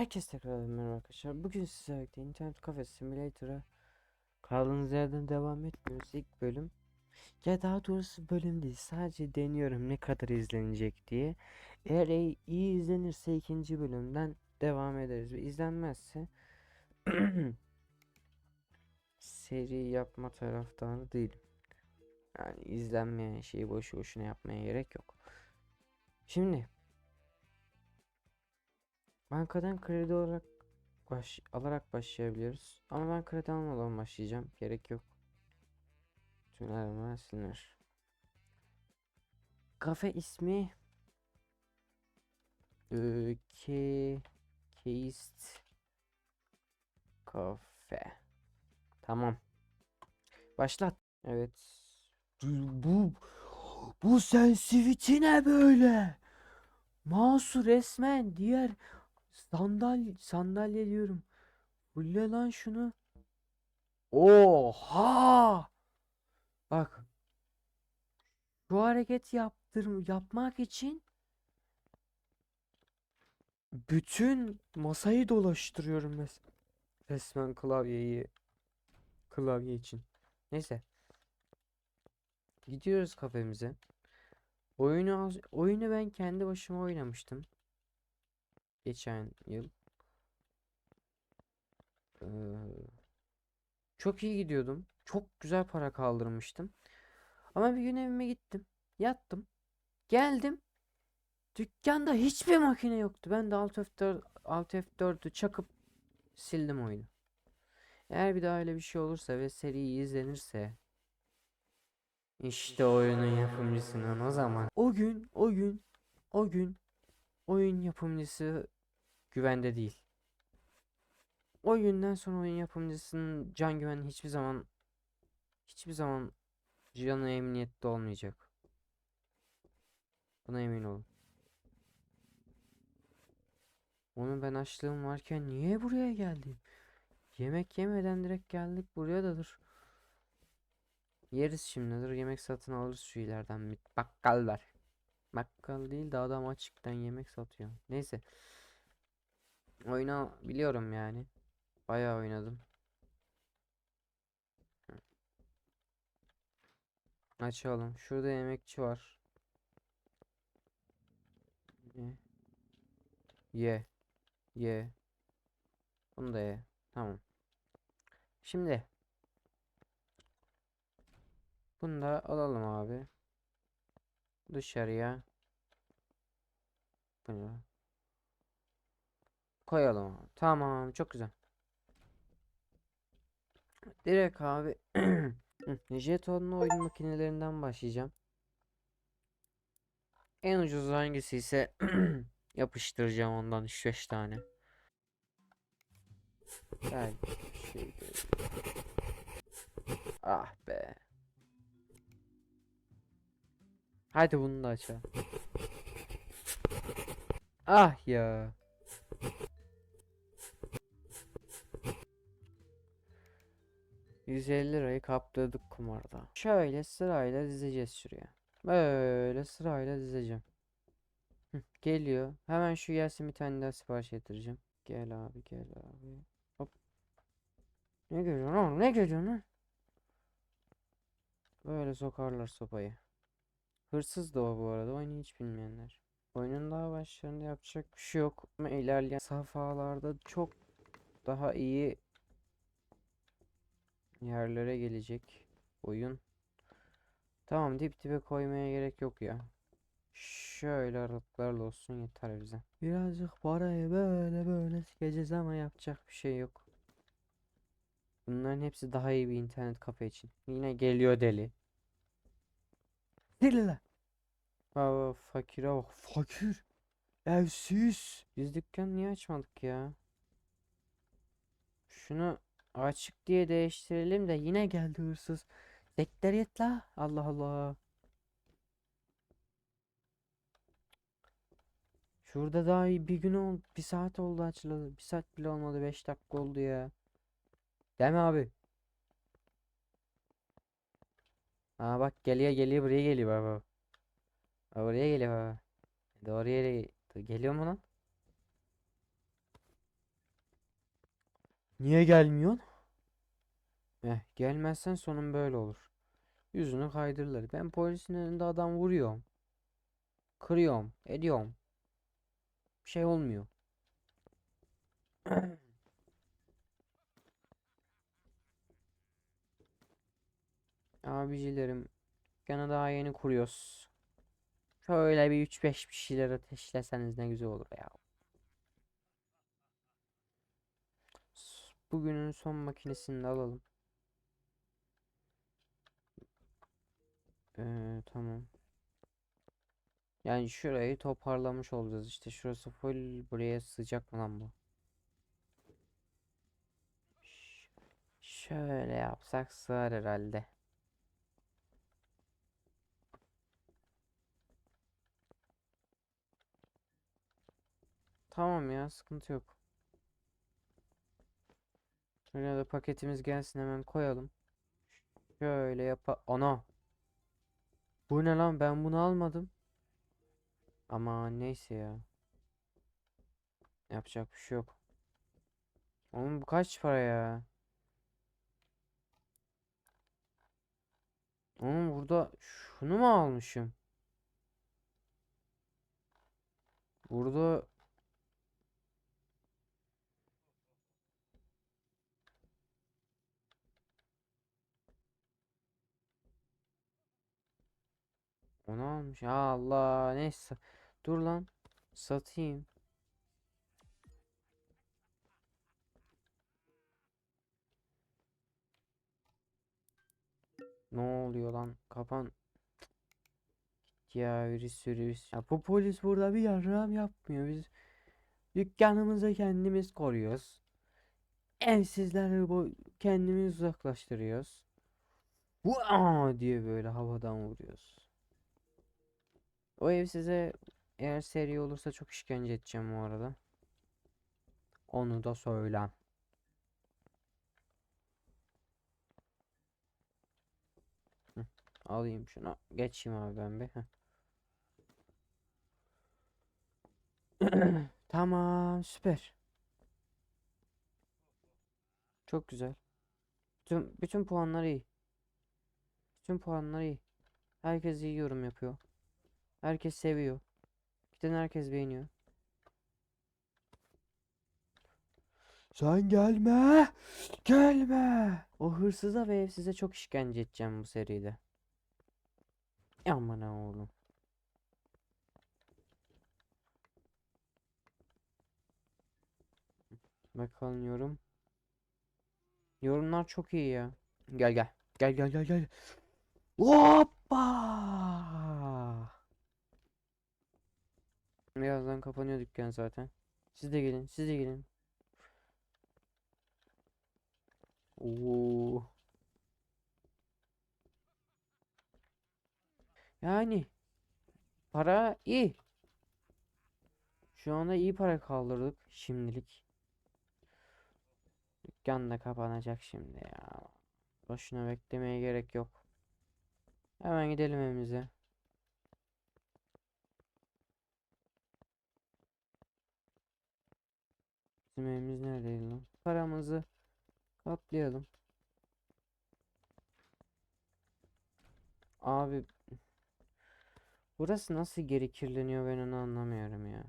Herkese tekrar merhaba arkadaşlar. Bugün sizlerle birlikte internet kafe simulator'a kaldığımız yerden devam etmiyoruz. İlk bölüm. Ya daha doğrusu bölüm değil. Sadece deniyorum ne kadar izlenecek diye. Eğer iyi, iyi izlenirse ikinci bölümden devam ederiz. Ve izlenmezse seri yapma taraftarı değilim. Yani izlenmeyen şeyi boşu boşuna yapmaya gerek yok. Şimdi Bankadan kredi olarak baş, alarak başlayabiliyoruz. Ama ben kredi almadan başlayacağım. Gerek yok. Tüm silinir. Kafe ismi eee, Ke Keist Kafe. Tamam. Başlat. Evet. Bu bu sensitivity ne böyle? Mouse'u resmen diğer Sandalye, sandalye diyorum. Fulle lan şunu. Oha! Bak. Bu hareket yaptır yapmak için bütün masayı dolaştırıyorum mes resmen klavyeyi klavye için. Neyse. Gidiyoruz kafemize. Oyunu oyunu ben kendi başıma oynamıştım geçen yıl. Ee, çok iyi gidiyordum. Çok güzel para kaldırmıştım. Ama bir gün evime gittim. Yattım. Geldim. Dükkanda hiçbir makine yoktu. Ben de Alt F4, Alt F4'ü çakıp sildim oyunu. Eğer bir daha öyle bir şey olursa ve seri izlenirse işte oyunun yapımcısının o zaman. O gün, o gün, o gün oyun yapımcısı güvende değil. O günden sonra oyun yapımcısının can güveni hiçbir zaman hiçbir zaman canı emniyette olmayacak. Buna emin olun. Onun ben açlığım varken niye buraya geldim? Yemek yemeden direkt geldik buraya da dur. Yeriz şimdi dur yemek satın alırız şu ileriden bir bakkal var. Bakkal değil de adam açıktan yemek satıyor. Neyse. Oyunu biliyorum yani. Bayağı oynadım. Açalım. Şurada yemekçi var. Ye. Ye. Ye. Bunu da ye. Tamam. Şimdi. Bunu da alalım abi. Dışarıya. Bunu koyalım. Tamam, çok güzel. Direkt abi jetonlu oyun makinelerinden başlayacağım. En ucuz hangisi ise yapıştıracağım ondan 3-5 tane. Gel. Ah be. Hadi bunu da açalım. Ah ya. ...150 lirayı kaptırdık kumarda. Şöyle sırayla dizeceğiz şuraya. Böyle sırayla dizeceğim. Geliyor. Hemen şu gelsin bir tane daha sipariş getireceğim. Gel abi gel abi. Hop. Ne görüyorsun oğlum ne görüyorsun lan? Böyle sokarlar sopayı. Hırsız da o bu arada oyunu hiç bilmeyenler. Oyunun daha başlarında yapacak bir şey yok. Ama ilerleyen safhalarda çok daha iyi yerlere gelecek oyun. Tamam dip dibe koymaya gerek yok ya. Şöyle aralıklarla olsun yeter bize. Birazcık parayı böyle böyle sikeceğiz ama yapacak bir şey yok. Bunların hepsi daha iyi bir internet kafe için. Yine geliyor deli. Deli lan. Aa, fakire bak. Fakir. Evsiz. Biz dükkan niye açmadık ya? Şunu açık diye değiştirelim de yine geldi hırsız. Sekter et la. Allah Allah. Şurada daha iyi bir gün oldu. Bir saat oldu açılalı. Bir saat bile olmadı. Beş dakika oldu ya. Değil mi abi? Aa bak geliyor geliyor buraya geliyor baba. Aa, Buraya geliyor baba. Doğru yere geliyor mu lan? Niye gelmiyorsun? Eh, gelmezsen sonun böyle olur. Yüzünü kaydırırlar. Ben polisin önünde adam vuruyorum. Kırıyorum. Ediyorum. Bir şey olmuyor. Abicilerim. Gene daha yeni kuruyoruz. Şöyle bir 3-5 bir şeyler ateşleseniz ne güzel olur ya. Bugünün son makinesini de alalım. Ee, tamam. Yani şurayı toparlamış olacağız işte. Şurası full buraya sıcak mı lan bu? Şöyle yapsak sığar herhalde. Tamam ya sıkıntı yok. Şöyle de paketimiz gelsin hemen koyalım. Şöyle yapa... Ana! Bu ne lan ben bunu almadım. Ama neyse ya. Yapacak bir şey yok. Oğlum bu kaç para ya? Oğlum burada şunu mu almışım? Burada onu almış. Ya Allah neyse. Dur lan. Satayım. Ne oluyor lan? Kapan. Ya virüs virüs. Ya bu polis burada bir yarrağım yapmıyor. Biz dükkanımızı kendimiz koruyoruz. Evsizleri bu kendimiz uzaklaştırıyoruz. Vaa diye böyle havadan vuruyoruz. O ev size eğer seri olursa çok işkence edeceğim bu arada. Onu da söylem. Hı, Alayım şunu. Geçeyim abi ben bir. Tamam, süper. Çok güzel. Bütün, bütün puanlar iyi. Bütün puanlar iyi. Herkes iyi yorum yapıyor. Herkes seviyor. Giden herkes beğeniyor. Sen gelme. Gelme. O hırsıza ve evsize çok işkence edeceğim bu seride. Aman oğlum. Bakalım yorum. Yorumlar çok iyi ya. Gel gel. Gel gel gel gel. Hoppa! Birazdan kapanıyor dükkan zaten. Siz de gelin, siz de gelin. Oo. Yani para iyi. Şu anda iyi para kaldırdık şimdilik. Dükkan da kapanacak şimdi ya. Boşuna beklemeye gerek yok. Hemen gidelim evimize. Bizim evimiz neredeydi lan? Paramızı katlayalım. Abi burası nasıl geri kirleniyor ben onu anlamıyorum ya.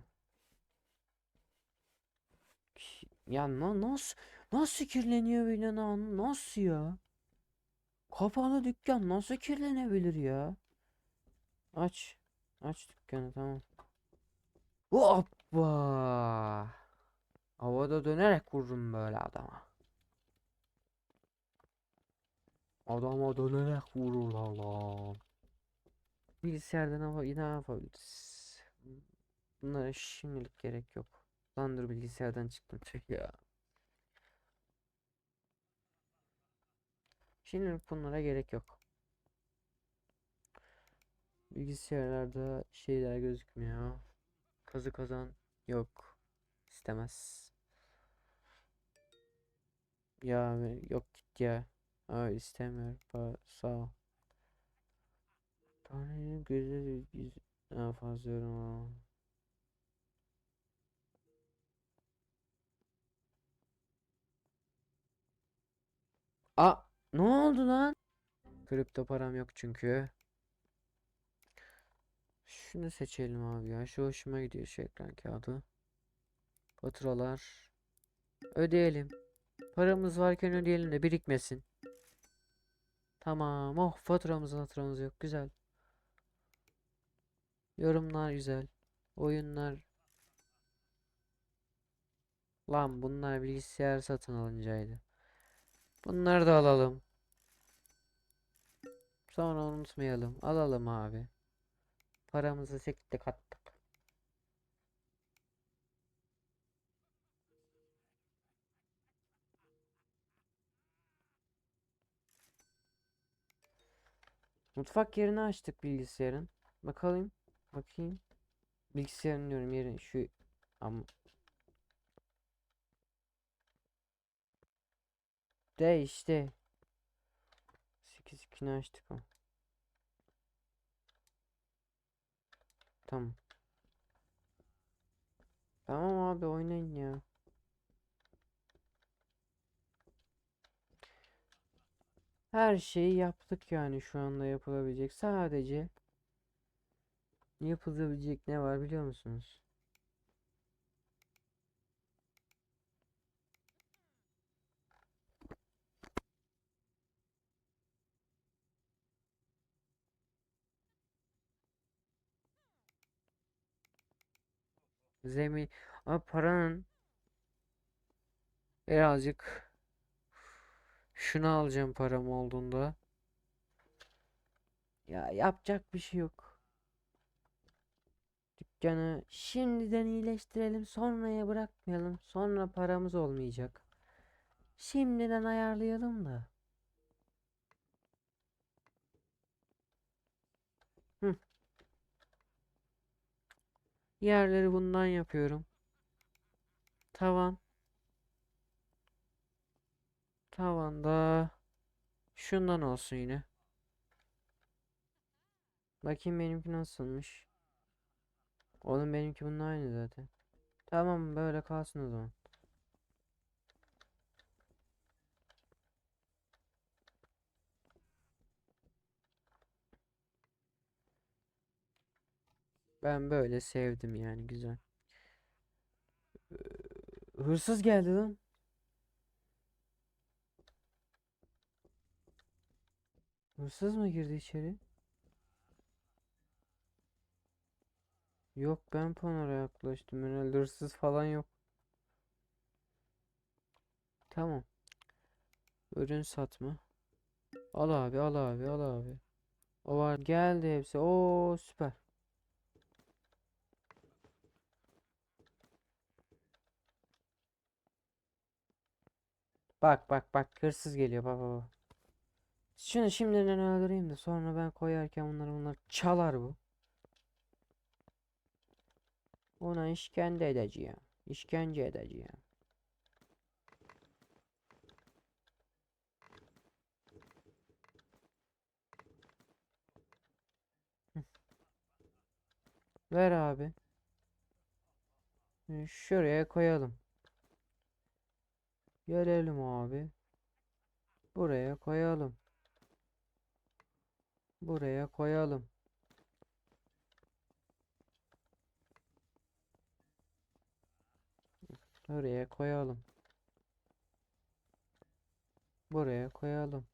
Ya na nasıl nasıl kirleniyor onu an- nasıl ya? Kapalı dükkan nasıl kirlenebilir ya? Aç. Aç dükkanı tamam. Hoppa. Havada dönerek vururum böyle adama. Adama dönerek vururlar lan. Bilgisayarda ne, yap- ne yapabiliriz? Bunlara şimdilik gerek yok. Lan dur bilgisayardan çıktım tüh ya. Şimdilik bunlara gerek yok. Bilgisayarlarda şeyler gözükmüyor. Kazı kazan yok. İstemez. Ya yok git ya. Hayır istemiyorum. Ba- sağ ol. Tanrı'nın gözü yüz daha fazla yorum alamam. A ne oldu lan? Kripto param yok çünkü. Şunu seçelim abi ya. Şu hoşuma gidiyor şu ekran kağıdı. Faturalar. Ödeyelim. Paramız varken ödeyelim de birikmesin. Tamam. Oh faturamız faturamız yok. Güzel. Yorumlar güzel. Oyunlar. Lan bunlar bilgisayar satın alıncaydı. Bunları da alalım. Sonra unutmayalım. Alalım abi. Paramızı sektik attık. Mutfak yerini açtık bilgisayarın. Bakalım. Bakayım. Bilgisayarın diyorum yerini şu am de işte 8 2'ni açtık ama. Tamam. Tamam abi oynayın ya. Her şeyi yaptık yani şu anda yapılabilecek. Sadece yapılabilecek ne var biliyor musunuz? Zemin ama paranın birazcık şunu alacağım param olduğunda. Ya yapacak bir şey yok. Dükkanı şimdiden iyileştirelim, sonraya bırakmayalım. Sonra paramız olmayacak. Şimdiden ayarlayalım da. Hı. Yerleri bundan yapıyorum. Tavan. Tavanda şundan olsun yine. Bakayım benimki nasılmış. Oğlum benimki bunun aynı zaten. Tamam böyle kalsın o zaman. Ben böyle sevdim yani güzel. Hırsız geldi lan. Hırsız mı girdi içeri? Yok ben Pınar'a yaklaştım. Herhalde hırsız falan yok. Tamam. Ürün satma. Al abi al abi al abi. O var geldi hepsi. Oo süper. Bak bak bak hırsız geliyor bak bak. Şunu şimdiden öldüreyim de sonra ben koyarken bunları bunlar çalar bu. Ona işkence edeceğim. İşkence edeceğim. Ver abi. Hı, Şuraya koyalım. Gelelim abi. Buraya koyalım. Buraya koyalım. Oraya koyalım. Buraya koyalım.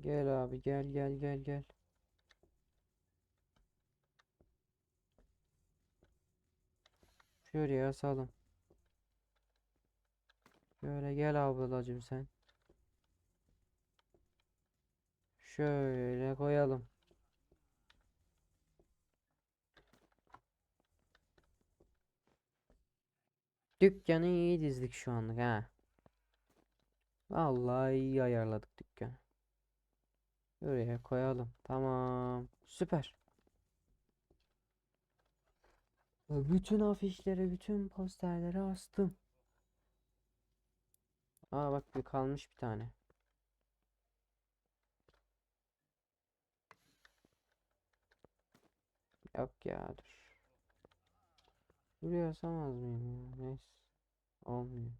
Gel abi gel gel gel gel. Şuraya asalım. Şöyle gel ablacığım sen. Şöyle koyalım. Dükkanı iyi dizdik şu anlık ha. Vallahi iyi ayarladık dükkanı. Buraya koyalım. Tamam. Süper. Bütün afişleri, bütün posterleri astım. Aa bak bir kalmış bir tane. Yok ya dur. Buraya asamaz mıyım ya? Neyse. Olmuyor.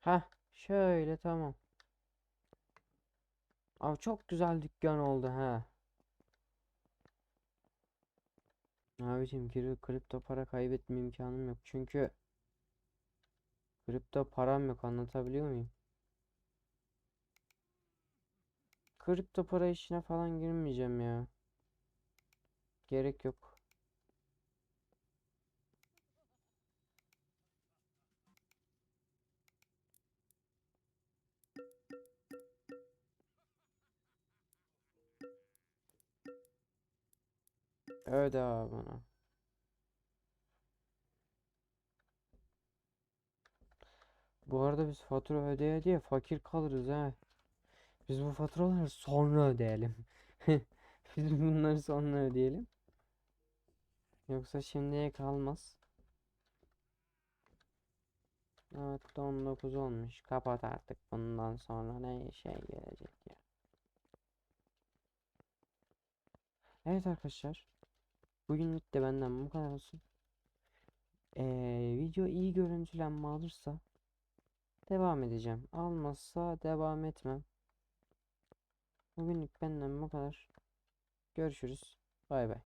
Heh, şöyle tamam. Abi çok güzel dükkan oldu ha. Abicim kri- kripto para kaybetme imkanım yok. Çünkü kripto param yok anlatabiliyor muyum? Kripto para işine falan girmeyeceğim ya. Gerek yok. Öde bana. Bu arada biz fatura ödeye diye fakir kalırız ha. Biz bu faturaları sonra ödeyelim. Biz bunları sonra ödeyelim. Yoksa şimdiye kalmaz. Evet 19 olmuş. Kapat artık bundan sonra ne şey gelecek ya. Evet arkadaşlar. Bugünlük de benden bu kadar olsun. Ee, video iyi görüntülenme alırsa devam edeceğim. Almazsa devam etmem. Bugünlük benden bu kadar. Görüşürüz. Bay bay.